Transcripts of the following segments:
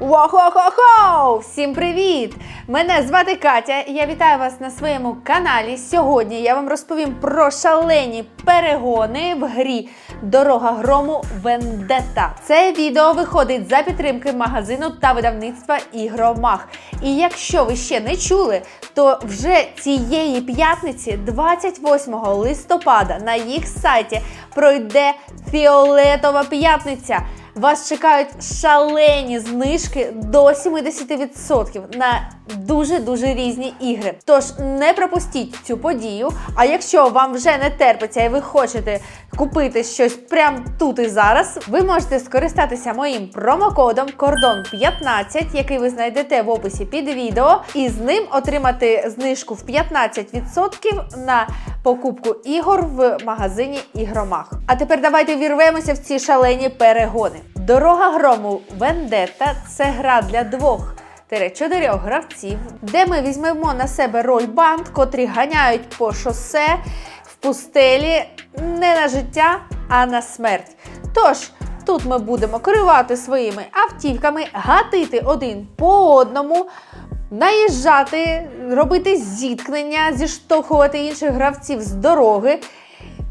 Вохо-хо-хо! Всім привіт! Мене звати Катя. Я вітаю вас на своєму каналі. Сьогодні я вам розповім про шалені перегони в грі Дорога грому Вендета. Це відео виходить за підтримки магазину та видавництва Ігромах. І якщо ви ще не чули, то вже цієї п'ятниці, 28 листопада, на їх сайті пройде Фіолетова п'ятниця. Вас чекають шалені знижки до 70% на дуже-дуже різні ігри. Тож не пропустіть цю подію. А якщо вам вже не терпиться і ви хочете купити щось прямо тут і зараз, ви можете скористатися моїм промокодом кордон 15, який ви знайдете в описі під відео, і з ним отримати знижку в 15% на покупку ігор в магазині Ігромах. А тепер давайте вірвемося в ці шалені перегони. Дорога грому Вендетта це гра для двох. Чотирьох гравців, де ми візьмемо на себе роль банд, котрі ганяють по шосе в пустелі не на життя, а на смерть. Тож тут ми будемо керувати своїми автівками, гатити один по одному, наїжджати, робити зіткнення, зіштовхувати інших гравців з дороги.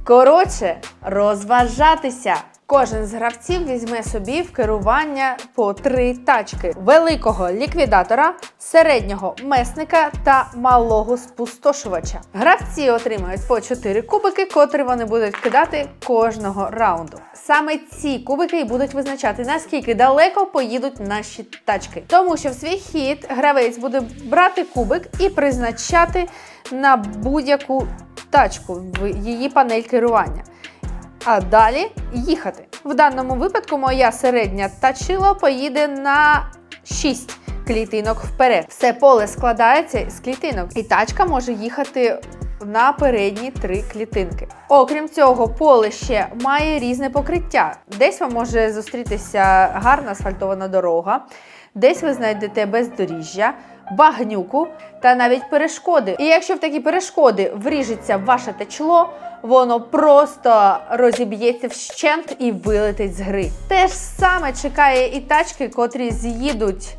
Коротше, розважатися. Кожен з гравців візьме собі в керування по три тачки: великого ліквідатора, середнього месника та малого спустошувача. Гравці отримають по 4 кубики, котрі вони будуть кидати кожного раунду. Саме ці кубики і будуть визначати, наскільки далеко поїдуть наші тачки. Тому що в свій хід гравець буде брати кубик і призначати на будь-яку тачку в її панель керування. А далі їхати. В даному випадку моя середня тачила поїде на 6 клітинок вперед. Все поле складається з клітинок, і тачка може їхати на передні три клітинки. Окрім цього, поле ще має різне покриття. Десь вам може зустрітися гарна асфальтована дорога, десь ви знайдете бездоріжжя. Багнюку та навіть перешкоди. І якщо в такі перешкоди вріжеться ваше течло, воно просто розіб'ється вщент і вилетить з гри. Те ж саме чекає і тачки, котрі з'їдуть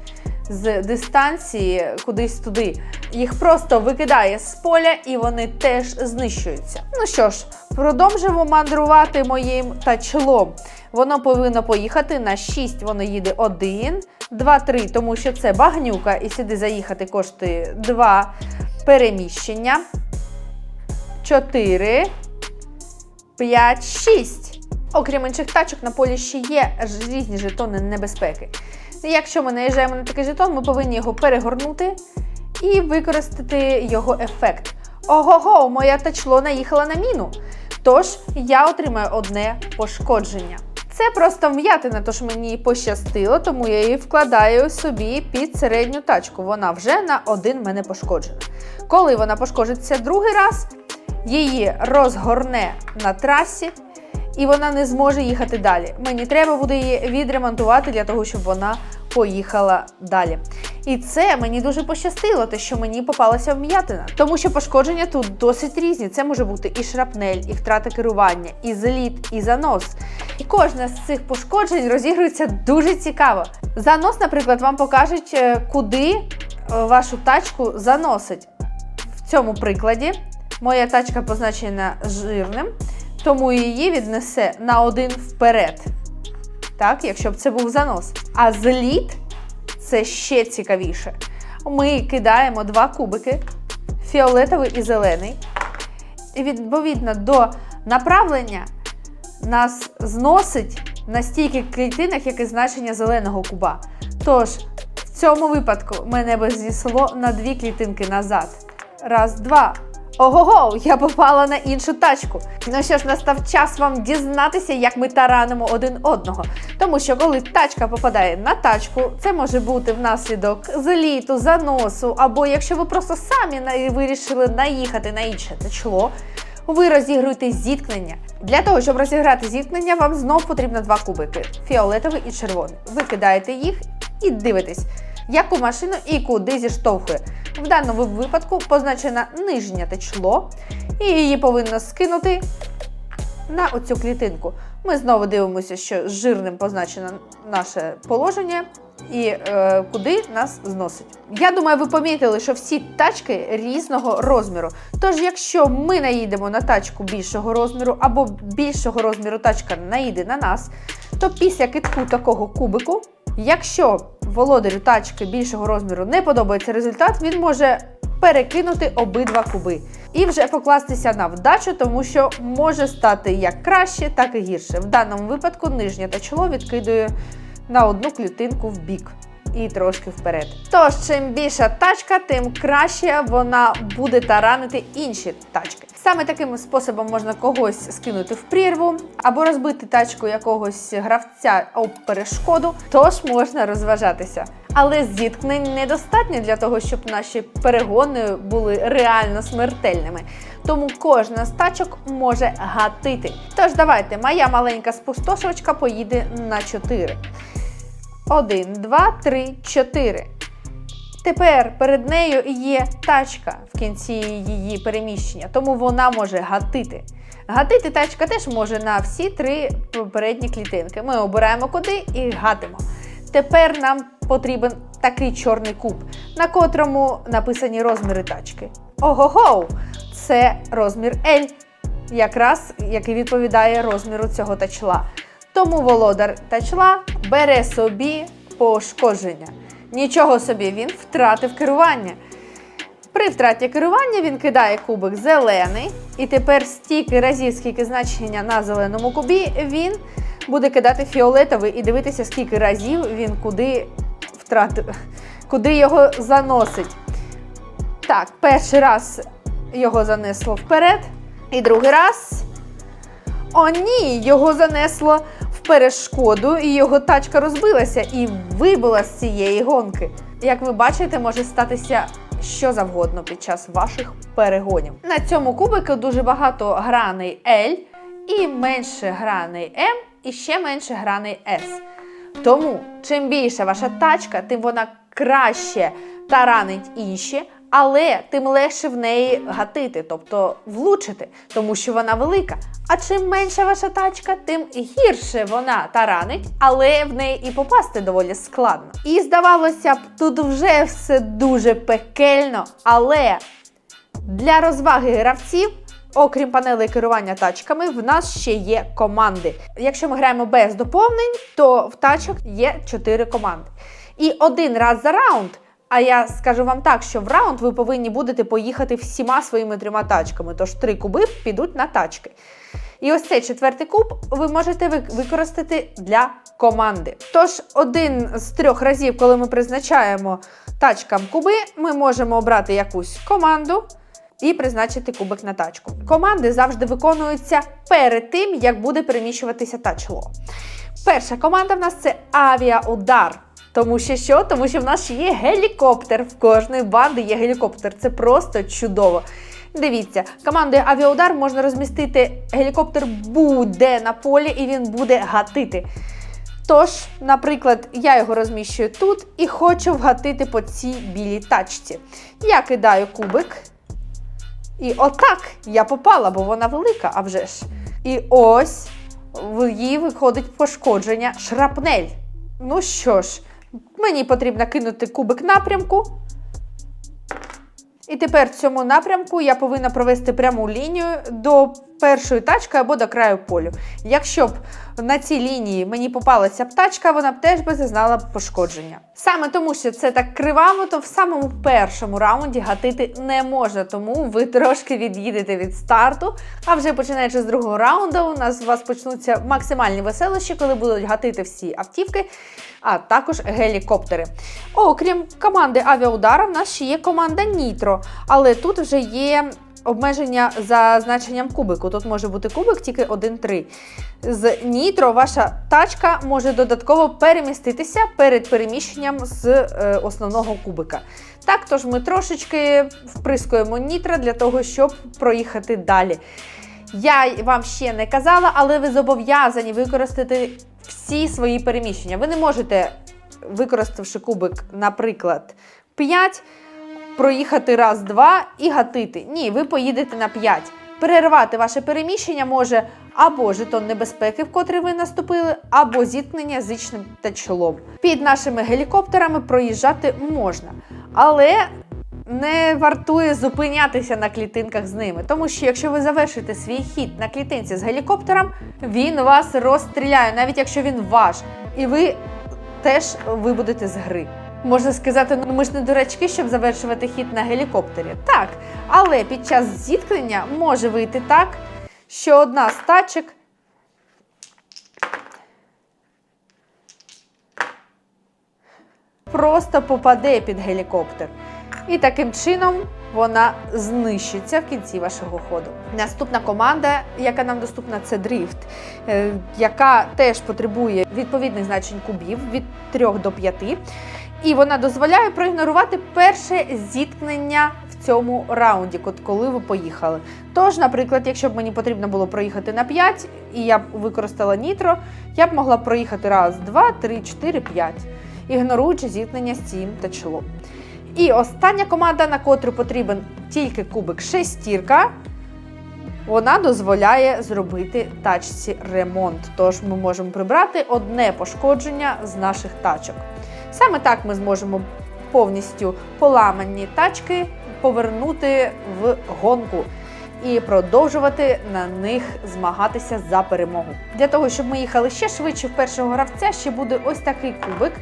з дистанції кудись туди. Їх просто викидає з поля і вони теж знищуються. Ну що ж, продовжимо мандрувати моїм тачлом. Воно повинно поїхати на 6, воно їде 1, 2, 3, тому що це багнюка, і сюди заїхати коштує 2 переміщення. 4, 5, 6. Окрім інших тачок, на полі ще є різні жетони небезпеки. Якщо ми наїжджаємо на такий жетон, ми повинні його перегорнути і використати його ефект. Ого-го, моя тачло наїхала на міну. Тож я отримаю одне пошкодження. Це просто вм'ятина, тож мені пощастило, тому я її вкладаю собі під середню тачку. Вона вже на один мене пошкоджена. Коли вона пошкодиться другий раз, її розгорне на трасі, і вона не зможе їхати далі. Мені треба буде її відремонтувати для того, щоб вона поїхала далі. І це мені дуже пощастило, те, що мені попалася вм'ятина. Тому що пошкодження тут досить різні. Це може бути і шрапнель, і втрата керування, і зліт, і занос. І кожне з цих пошкоджень розігрується дуже цікаво. Занос, наприклад, вам покажуть, е, куди е, вашу тачку заносить. В цьому прикладі моя тачка позначена жирним, тому її віднесе на один вперед. Так, якщо б це був занос. А зліт це ще цікавіше. Ми кидаємо два кубики, фіолетовий і зелений. І відповідно до направлення нас зносить на стільки клітинах, як і значення зеленого куба. Тож, в цьому випадку мене би знесло на дві клітинки назад. Раз, два. Ого-го, я попала на іншу тачку. Ну що ж, настав час вам дізнатися, як ми таранимо один одного. Тому що коли тачка попадає на тачку, це може бути внаслідок зліту, заносу, або якщо ви просто самі вирішили наїхати на інше тачло, ви розігруєте зіткнення. Для того, щоб розіграти зіткнення, вам знов потрібно два кубики: фіолетовий і червоний. Ви кидаєте їх і дивитесь, яку машину і куди зіштовхує. В даному випадку позначено нижнє течло, і її повинно скинути на оцю клітинку. Ми знову дивимося, що жирним позначено наше положення. і е, куди нас зносить. Я думаю, ви помітили, що всі тачки різного розміру. Тож, якщо ми наїдемо на тачку більшого розміру, або більшого розміру тачка наїде на нас, то після китку такого кубику, якщо володарю тачки більшого розміру не подобається результат, він може перекинути обидва куби і вже покластися на вдачу, тому що може стати як краще, так і гірше. В даному випадку нижнє та чоло відкидує на одну клітинку в бік і трошки вперед. Тож, чим більша тачка, тим краще вона буде таранити інші тачки. Саме таким способом можна когось скинути в прірву або розбити тачку якогось гравця об перешкоду, тож можна розважатися. Але зіткнень недостатньо для того, щоб наші перегони були реально смертельними. Тому кожна з тачок може гатити. Тож давайте, моя маленька спустошувачка поїде на 4. 1, 2, 3, 4. Тепер перед нею є тачка в кінці її переміщення, тому вона може гатити. Гатити тачка теж може на всі три попередні клітинки. Ми обираємо куди і гатимо. Тепер нам потрібен такий чорний куб, на котрому написані розміри тачки. Ого-го! Це розмір L, якраз який відповідає розміру цього тачла. Тому володар тачла бере собі пошкодження. Нічого собі, він втратив керування. При втраті керування він кидає кубик зелений, і тепер стільки разів, скільки значення на зеленому кубі, він буде кидати фіолетовий і дивитися, скільки разів він куди втратив, куди його заносить. Так, перший раз його занесло вперед, і другий раз. О, ні, його занесло перешкоду, і його тачка розбилася і вибила з цієї гонки. Як ви бачите, може статися що завгодно під час ваших перегонів. На цьому кубику дуже багато граней L і менше граней M, і ще менше граней S. Тому, чим більше ваша тачка, тим вона краще таранить інші, але тим легше в неї гатити, тобто влучити, тому що вона велика. А чим менша ваша тачка, тим гірше вона таранить, але в неї і попасти доволі складно. І здавалося б, тут вже все дуже пекельно, але для розваги гравців. Окрім панелей керування тачками, в нас ще є команди. Якщо ми граємо без доповнень, то в тачок є 4 команди. І один раз за раунд. А я скажу вам так, що в раунд ви повинні будете поїхати всіма своїми трьома тачками. Тож три куби підуть на тачки. І ось цей четвертий куб ви можете використати для команди. Тож, один з трьох разів, коли ми призначаємо тачкам куби, ми можемо обрати якусь команду і призначити кубик на тачку. Команди завжди виконуються перед тим, як буде переміщуватися тачло. Перша команда в нас це авіаудар. Тому що що? Тому що в нас ще є гелікоптер. В кожної банди є гелікоптер. Це просто чудово. Дивіться, командою авіаудар можна розмістити гелікоптер будь-де на полі, і він буде гатити. Тож, наприклад, я його розміщую тут і хочу вгатити по цій білій тачці. Я кидаю кубик. І отак я попала, бо вона велика, а вже ж. І ось в їй виходить пошкодження шрапнель. Ну що ж, мені потрібно кинути кубик напрямку. І тепер в цьому напрямку я повинна провести пряму лінію до першої тачки або до краю полю. Якщо б на цій лінії мені попалася б тачка, вона б теж би зазнала пошкодження. Саме тому, що це так криваво, то в самому першому раунді гатити не можна, тому ви трошки від'їдете від старту. А вже починаючи з другого раунду, у нас у вас почнуться максимальні веселощі, коли будуть гатити всі автівки, а також гелікоптери. Окрім команди авіаудара, в нас ще є команда Нітро, але тут вже є. Обмеження за значенням кубику. Тут може бути кубик тільки 1-3. З нітро ваша тачка може додатково переміститися перед переміщенням з е, основного кубика. Так, тож ми трошечки вприскуємо нітро для того, щоб проїхати далі. Я вам ще не казала, але ви зобов'язані використати всі свої переміщення. Ви не можете, використавши кубик, наприклад, 5, проїхати раз-два і гатити. Ні, ви поїдете на 5. Перервати ваше переміщення може або жетон небезпеки, в котрий ви наступили, або зіткнення з ічним та чолом. Під нашими гелікоптерами проїжджати можна, але не вартує зупинятися на клітинках з ними, тому що якщо ви завершите свій хід на клітинці з гелікоптером, він вас розстріляє, навіть якщо він ваш, і ви теж вибудете з гри. Можна сказати, ну ми ж не дурачки, щоб завершувати хід на гелікоптері. Так, але під час зіткнення може вийти так, що одна з тачок просто попаде під гелікоптер. І таким чином вона знищиться в кінці вашого ходу. Наступна команда, яка нам доступна, це дрифт, е, яка теж потребує відповідних значень кубів від 3 до 5. І вона дозволяє проігнорувати перше зіткнення в цьому раунді, коли ви поїхали. Тож, наприклад, якщо б мені потрібно було проїхати на 5, і я б використала нітро, я б могла проїхати раз, два, три, чотири, п'ять, ігноруючи зіткнення цим та чолом. І остання команда, на котру потрібен тільки кубик шестірка, вона дозволяє зробити тачці ремонт. Тож ми можемо прибрати одне пошкодження з наших тачок. Саме так ми зможемо повністю поламані тачки повернути в гонку і продовжувати на них змагатися за перемогу. Для того, щоб ми їхали ще швидше в першого гравця, ще буде ось такий кубик,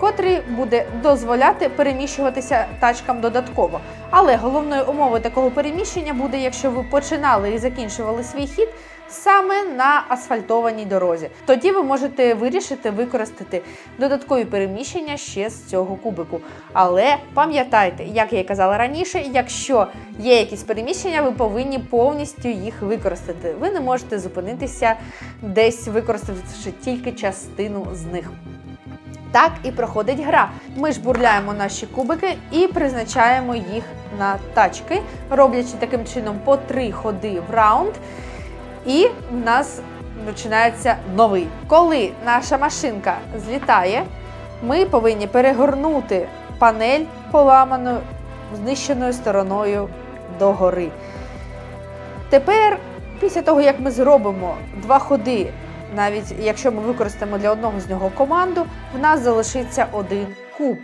котрий буде дозволяти переміщуватися тачкам додатково. Але головною умовою такого переміщення буде, якщо ви починали і закінчували свій хід саме на асфальтованій дорозі. Тоді ви можете вирішити використати додаткові переміщення ще з цього кубику. Але пам'ятайте, як я і казала раніше, якщо є якісь переміщення, ви повинні повністю їх використати. Ви не можете зупинитися десь, використавши тільки частину з них. Так і проходить гра. Ми ж бурляємо наші кубики і призначаємо їх на тачки, роблячи таким чином по три ходи в раунд. І в нас починається новий. Коли наша машинка злітає, ми повинні перегорнути панель поламаною знищеною стороною догори. Тепер, після того, як ми зробимо два ходи, навіть якщо ми використаємо для одного з нього команду, в нас залишиться один куб.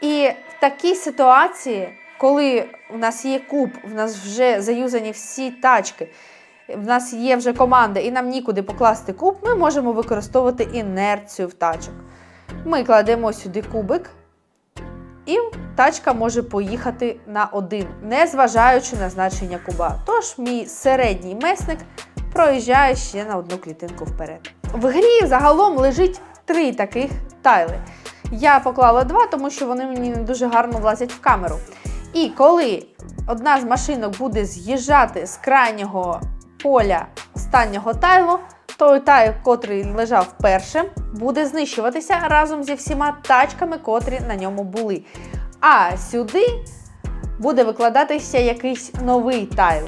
І в такій ситуації, коли в нас є куб, в нас вже заюзані всі тачки, в нас є вже команда, і нам нікуди покласти куб, ми можемо використовувати інерцію в тачок. Ми кладемо сюди кубик, і тачка може поїхати на один, не зважаючи на значення куба. Тож мій середній месник проїжджає ще на одну клітинку вперед. В грі загалом лежить три таких тайли. Я поклала два, тому що вони мені не дуже гарно влазять в камеру. І коли одна з машинок буде з'їжджати з крайнього поля останнього тайлу, той тайл, котрий лежав першим, буде знищуватися разом зі всіма тачками, котрі на ньому були. А сюди буде викладатися якийсь новий тайл.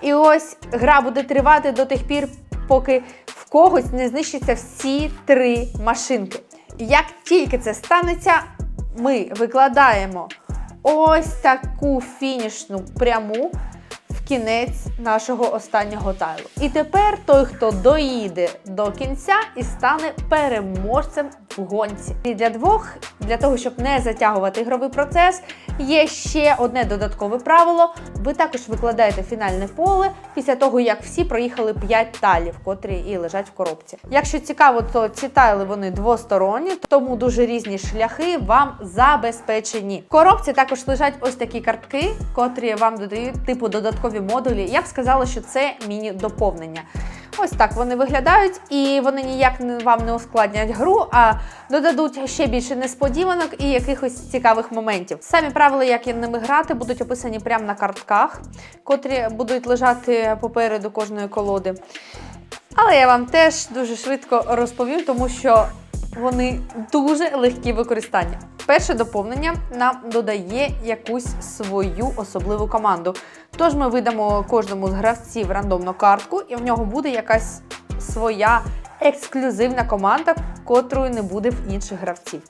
І ось гра буде тривати до тих пір, поки в когось не знищаться всі три машинки. Як тільки це станеться, ми викладаємо ось таку фінішну пряму кінець нашого останнього тайлу. І тепер той, хто доїде до кінця і стане переможцем в гонці. І для двох, для того, щоб не затягувати ігровий процес, є ще одне додаткове правило. Ви також викладаєте фінальне поле після того, як всі проїхали 5 тайлів, котрі і лежать в коробці. Якщо цікаво, то ці тайли вони двосторонні, тому дуже різні шляхи вам забезпечені. В коробці також лежать ось такі картки, котрі вам додають типу додаткові модулі. Я б сказала, що це міні-доповнення. Ось так вони виглядають, і вони ніяк вам не ускладнять гру, а додадуть ще більше несподіванок і якихось цікавих моментів. Самі правила, як ними грати, будуть описані прямо на картках, котрі будуть лежати попереду кожної колоди. Але я вам теж дуже швидко розповім, тому що вони дуже легкі в використанні. Перше доповнення нам додає якусь свою особливу команду. Тож ми видамо кожному з гравців рандомну картку, і в нього буде якась своя ексклюзивна команда, котрої не буде в інших гравців.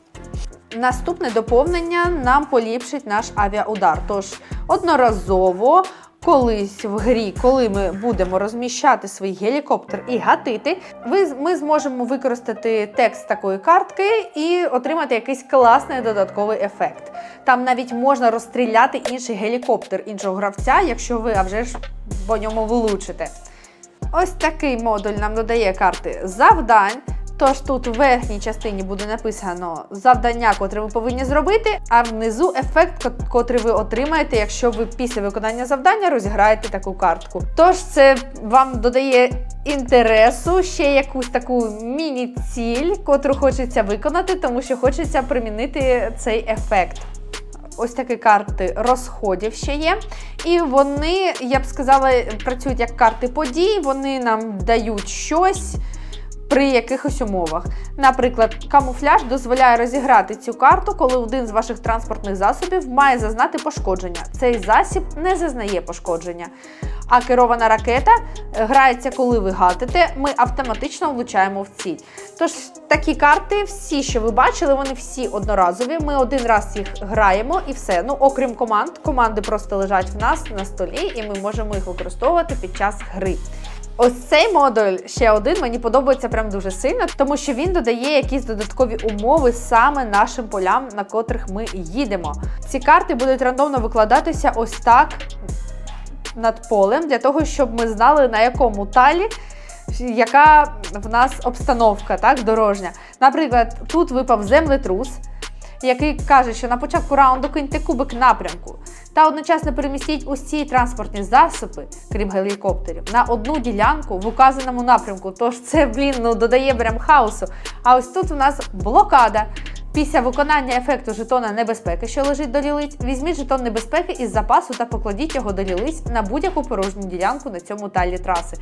Наступне доповнення нам поліпшить наш авіаудар. Тож одноразово колись в грі, коли ми будемо розміщати свій гелікоптер і гатити, ви, ми зможемо використати текст такої картки і отримати якийсь класний додатковий ефект. Там навіть можна розстріляти інший гелікоптер іншого гравця, якщо ви а вже ж по ньому влучите. Ось такий модуль нам додає карти завдань. Тож тут в верхній частині буде написано завдання, котре ви повинні зробити, а внизу ефект, ко- котрий ви отримаєте, якщо ви після виконання завдання розіграєте таку картку. Тож це вам додає інтересу, ще якусь таку міні-ціль, котру хочеться виконати, тому що хочеться примінити цей ефект. Ось такі карти розходів ще є. І вони, я б сказала, працюють як карти подій, вони нам дають щось при якихось умовах. Наприклад, камуфляж дозволяє розіграти цю карту, коли один з ваших транспортних засобів має зазнати пошкодження. Цей засіб не зазнає пошкодження. А керована ракета е, грається, коли ви гатите, ми автоматично влучаємо в ціль. Тож такі карти, всі, що ви бачили, вони всі одноразові. Ми один раз їх граємо і все. Ну, окрім команд, команди просто лежать в нас на столі, і ми можемо їх використовувати під час гри. Ось цей модуль ще один мені подобається прям дуже сильно, тому що він додає якісь додаткові умови саме нашим полям, на котрих ми їдемо. Ці карти будуть рандомно викладатися ось так над полем, для того, щоб ми знали на якому талі. Яка в нас обстановка, так, дорожня. Наприклад, тут випав землетрус, який каже, що на початку раунду киньте кубик напрямку та одночасно перемістіть усі транспортні засоби, крім гелікоптерів, на одну ділянку в указаному напрямку. Тож це, блін, ну додає прям хаосу. А ось тут у нас блокада. Після виконання ефекту жетона небезпеки, що лежить до лілиць, візьміть жетон небезпеки із запасу та покладіть його до лілиць на будь-яку порожню ділянку на цьому талі траси.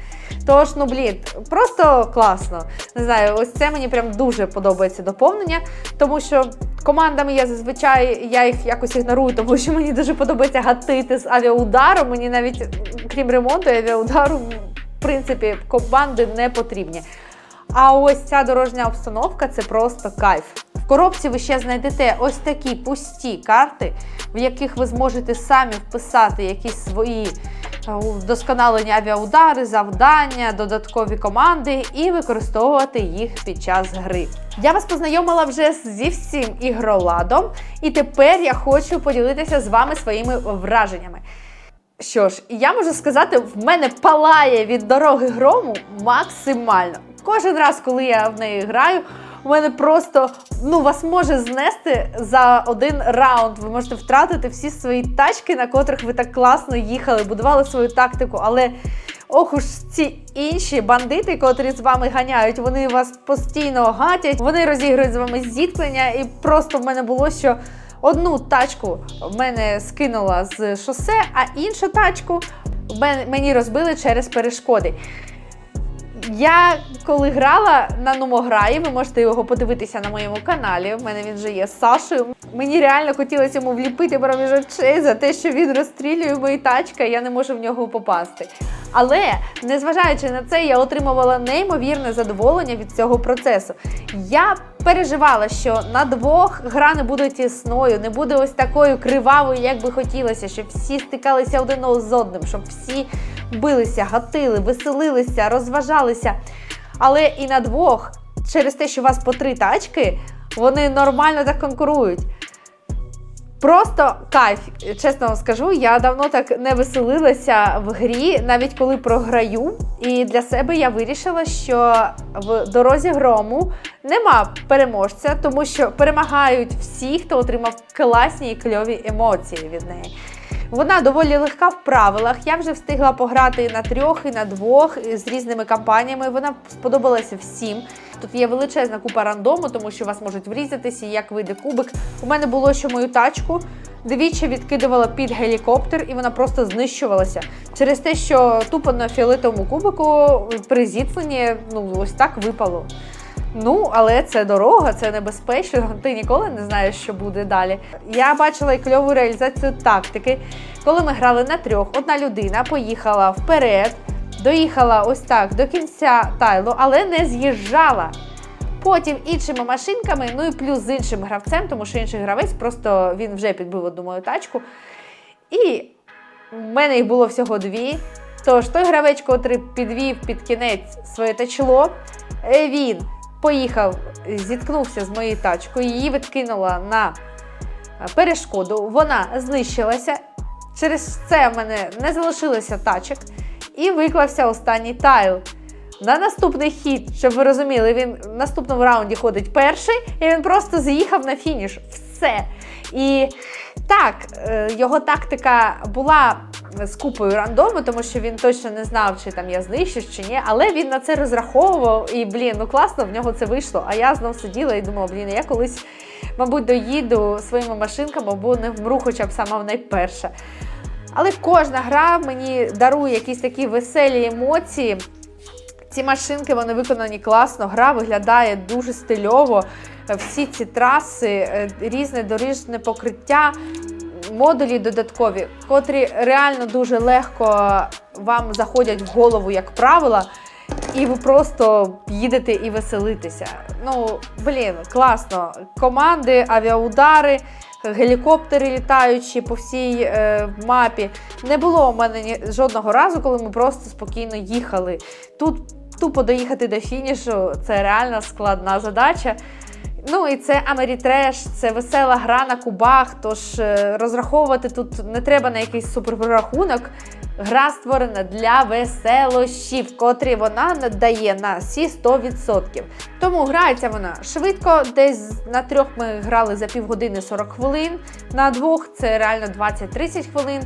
Тож, ну блін, просто класно. Не знаю, ось це мені прям дуже подобається доповнення, тому що командами я зазвичай я їх якось ігнорую, тому що мені дуже подобається гатити з авіаудару. Мені навіть крім ремонту авіаудару, в принципі, команди не потрібні. А ось ця дорожня обстановка це просто кайф. В коробці ви ще знайдете ось такі пусті карти, в яких ви зможете самі вписати якісь свої е, вдосконалення авіаудари, завдання, додаткові команди і використовувати їх під час гри. Я вас познайомила вже зі всім ігроладом, і тепер я хочу поділитися з вами своїми враженнями. Що ж, я можу сказати, в мене палає від дороги грому максимально. Кожен раз, коли я в неї граю, у мене просто ну вас може знести за один раунд. Ви можете втратити всі свої тачки, на котрих ви так класно їхали, будували свою тактику, але. Ох уж ці інші бандити, котрі з вами ганяють, вони вас постійно гатять, вони розігрують з вами зіткнення, і просто в мене було, що одну тачку в мене скинула з шосе, а іншу тачку мені розбили через перешкоди. Я коли грала на Номограї, ви можете його подивитися на моєму каналі. У мене він вже є з Сашою. Мені реально хотілося йому вліпити проміж очей за те, що він розстрілює мої тачки, я не можу в нього попасти. Але незважаючи на це, я отримувала неймовірне задоволення від цього процесу. Я переживала, що на двох гра не буде тісною, не буде ось такою кривавою, як би хотілося, щоб всі стикалися один з одним, щоб всі билися, гатили, веселилися, розважалися. Але і на двох, через те, що у вас по три тачки, вони нормально так конкурують. Просто кайф, чесно вам скажу, я давно так не веселилася в грі, навіть коли програю. І для себе я вирішила, що в дорозі грому нема переможця, тому що перемагають всі, хто отримав класні і кльові емоції від неї. Вона доволі легка в правилах. Я вже встигла пограти і на трьох, і на двох з різними кампаніями. Вона сподобалася всім. Тут є величезна купа рандому, тому що вас можуть врізатися, як вийде кубик. У мене було, що мою тачку двічі відкидувала під гелікоптер, і вона просто знищувалася через те, що тупо на фіолетовому кубику при зіткненні ну ось так випало. Ну, але це дорога, це небезпечно. Ти ніколи не знаєш, що буде далі. Я бачила і кльову реалізацію тактики, коли ми грали на трьох. Одна людина поїхала вперед, доїхала ось так до кінця тайлу, але не з'їжджала. Потім іншими машинками, ну і плюс з іншим гравцем, тому що інший гравець просто він вже підбив одну мою тачку. І У мене їх було всього дві. Тож той гравець, котрий підвів під кінець своє тачло, е, він поїхав, зіткнувся з моєю тачкою, її відкинула на е, перешкоду, вона знищилася. Через це в мене не залишилося тачок і виклався останній тайл. На наступний хід, щоб ви розуміли, він в наступному раунді ходить перший, і він просто з'їхав на фініш. Все. І так, е, його тактика була з купою рандому, тому що він точно не знав, чи там я знищусь, чи ні. Але він на це розраховував, і блін, ну класно, в нього це вийшло. А я знов сиділа і думала, блін, я колись, мабуть, доїду своїми машинками або не вмру, хоча б сама найперша. Але кожна гра мені дарує якісь такі веселі емоції. Ці машинки вони виконані класно, гра виглядає дуже стильово. Всі ці траси, е, різне доріжне покриття, модулі додаткові, котрі реально дуже легко вам заходять в голову, як правило, і ви просто їдете і веселитеся. Ну, блін, класно. Команди, авіаудари. Гелікоптери літаючі по всій е, мапі. Не було у мене жодного разу, коли ми просто спокійно їхали. Тут тупо доїхати до фінішу це реально складна задача. Ну і це Амерітреш, це весела гра на кубах. Тож е, розраховувати тут не треба на якийсь суперрахунок. Гра створена для веселощів, котрі вона надає на всі 100%. Тому грається вона швидко. Десь на трьох ми грали за півгодини 40 хвилин, на двох це реально 20-30 хвилин.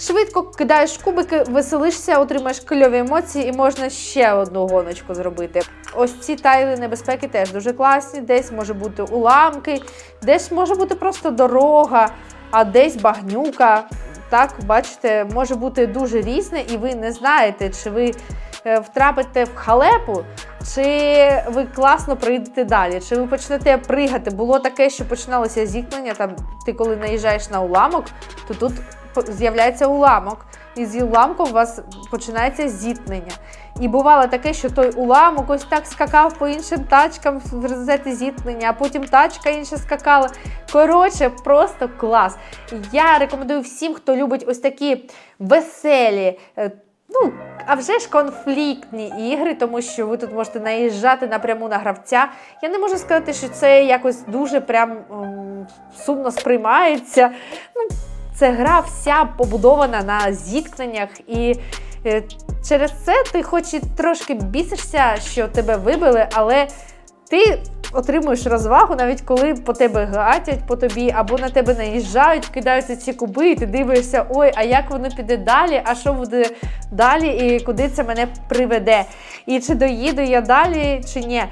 Швидко кидаєш кубики, веселишся, отримаєш кльові емоції і можна ще одну гоночку зробити. Ось ці тайли небезпеки теж дуже класні. Десь може бути уламки, десь може бути просто дорога, а десь багнюка. Так, бачите, може бути дуже різне, і ви не знаєте, чи ви е, втрапите в халепу, чи ви класно прийдете далі, чи ви почнете пригати. Було таке, що починалося зіткнення. Там ти коли наїжджаєш на уламок, то тут з'являється уламок, і з уламком у вас починається зіткнення. І бувало таке, що той уламок ось так скакав по іншим тачкам в результаті зіткнення, а потім тачка інша скакала. Коротше, просто клас. Я рекомендую всім, хто любить ось такі веселі. е, Ну, а вже ж конфліктні ігри, тому що ви тут можете наїжджати напряму на гравця. Я не можу сказати, що це якось дуже прям сумно сприймається. Ну, це гра вся побудована на зіткненнях, і е, через це ти хоч і трошки бісишся, що тебе вибили, але ти отримуєш розвагу, навіть коли по тебе гатять по тобі, або на тебе наїжджають, кидаються ці куби, і ти дивишся, ой, а як воно піде далі, а що буде далі, і куди це мене приведе. І чи доїду я далі, чи ні.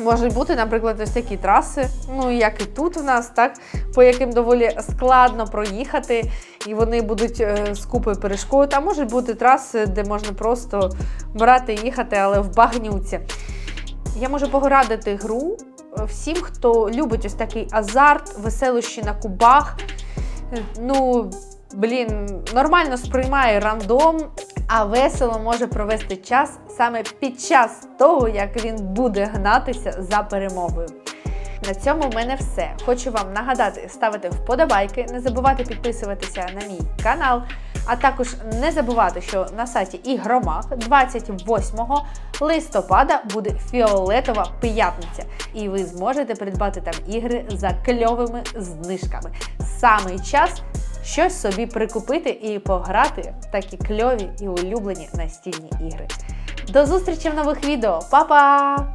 Можуть бути, наприклад, ось такі траси, ну як і тут у нас, так, по яким доволі складно проїхати, і вони будуть е, з купою перешкод. А можуть бути траси, де можна просто брати і їхати, але в багнюці. Я можу порадити гру е, всім, хто любить ось такий азарт, веселощі на кубах. Е, Ну, блін, нормально сприймає рандом, а весело може провести час саме під час того, як він буде гнатися за перемогою. На цьому в мене все. Хочу вам нагадати ставити вподобайки, не забувати підписуватися на мій канал, а також не забувати, що на сайті Ігромах 28 листопада буде фіолетова п'ятниця, і ви зможете придбати там ігри за кльовими знижками. Самий час щось собі прикупити і пограти в такі кльові і улюблені настільні ігри. До зустрічі в нових відео. Па-па!